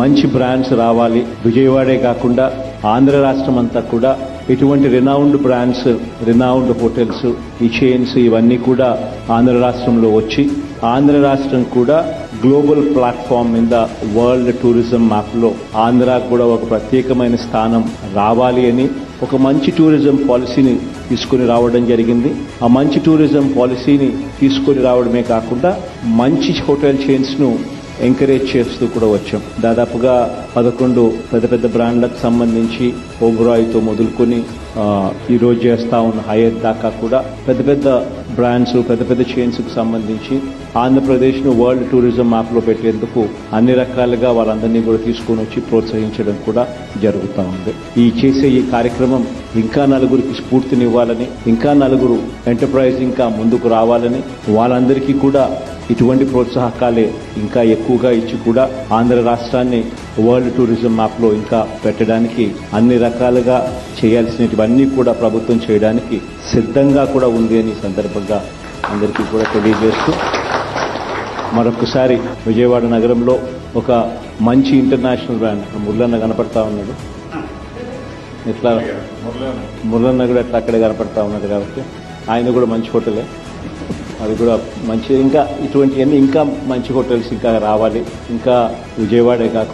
మంచి బ్రాండ్స్ రావాలి. విజయవాడే కాకుండా ఆంధ్ర రాష్ట్రం అంతా కూడా ఇటువంటి రినౌండ్ బ్రాండ్స్ రినౌండ్ హోటల్స్ ఈ చైన్స్ ఇవన్నీ కూడా ఆంధ్ర రాష్ట్రంలో వచ్చి ఆంధ్ర రాష్ట్రం కూడా గ్లోబల్ ప్లాట్ఫామ్ మీద వరల్డ్ టూరిజం మ్యాప్లో ఆంధ్ర కూడా ఒక ప్రత్యేకమైన స్థానం రావాలి అని ఒక మంచి టూరిజం పాలసీని తీసుకొని రావడం జరిగింది. ఆ మంచి టూరిజం పాలసీని తీసుకొని రావడమే కాకుండా మంచి హోటల్ చైన్స్ను ఎంకరేజ్ చేస్తూ కూడా వచ్చాం. దాదాపుగా పదకొండు పెద్ద పెద్ద బ్రాండ్లకు సంబంధించి ఓబ్రాయ్తో మొదలుకొని ఈరోజు చేస్తా ఉన్న హయత్ దాకా కూడా పెద్ద పెద్ద బ్రాండ్స్ పెద్ద పెద్ద చైన్స్కు సంబంధించి ఆంధ్రప్రదేశ్ను వరల్డ్ టూరిజం మ్యాప్లో పెట్టేందుకు అన్ని రకాలుగా వాళ్ళందరినీ కూడా తీసుకొని వచ్చి ప్రోత్సహించడం కూడా జరుగుతూ ఉంది. ఈ చేసే ఈ కార్యక్రమం ఇంకా నలుగురికి స్ఫూర్తినివ్వాలని ఇంకా నలుగురు ఎంటర్ప్రైజ్ ఇంకా ముందుకు రావాలని వాళ్ళందరికీ కూడా ఇటువంటి ప్రోత్సాహకాలే ఇంకా ఎక్కువగా ఇచ్చి కూడా ఆంధ్ర రాష్ట్రాన్ని వరల్డ్ టూరిజం మ్యాప్లో ఇంకా పెట్టడానికి అన్ని రకాలుగా చేయాల్సినవన్నీ కూడా ప్రభుత్వం చేయడానికి సిద్ధంగా కూడా ఉంది అని సందర్భంగా అందరికీ కూడా తెలియజేస్తూ మరొకసారి విజయవాడ నగరంలో ఒక మంచి ఇంటర్నేషనల్ బ్రాండ్ మురళన్న కనపడతా ఉన్నాడు. ఇట్లా మురళన్న కూడా అట్లా అక్కడే కనపడతా ఉన్నాడు కాబట్టి ఆయన కూడా మంచి హోటలే. అది కూడా మంచి ఇంకా ఇటువంటివన్నీ ఇంకా మంచి హోటల్స్ ఇంకా రావాలి. ఇంకా విజయవాడే కాకుండా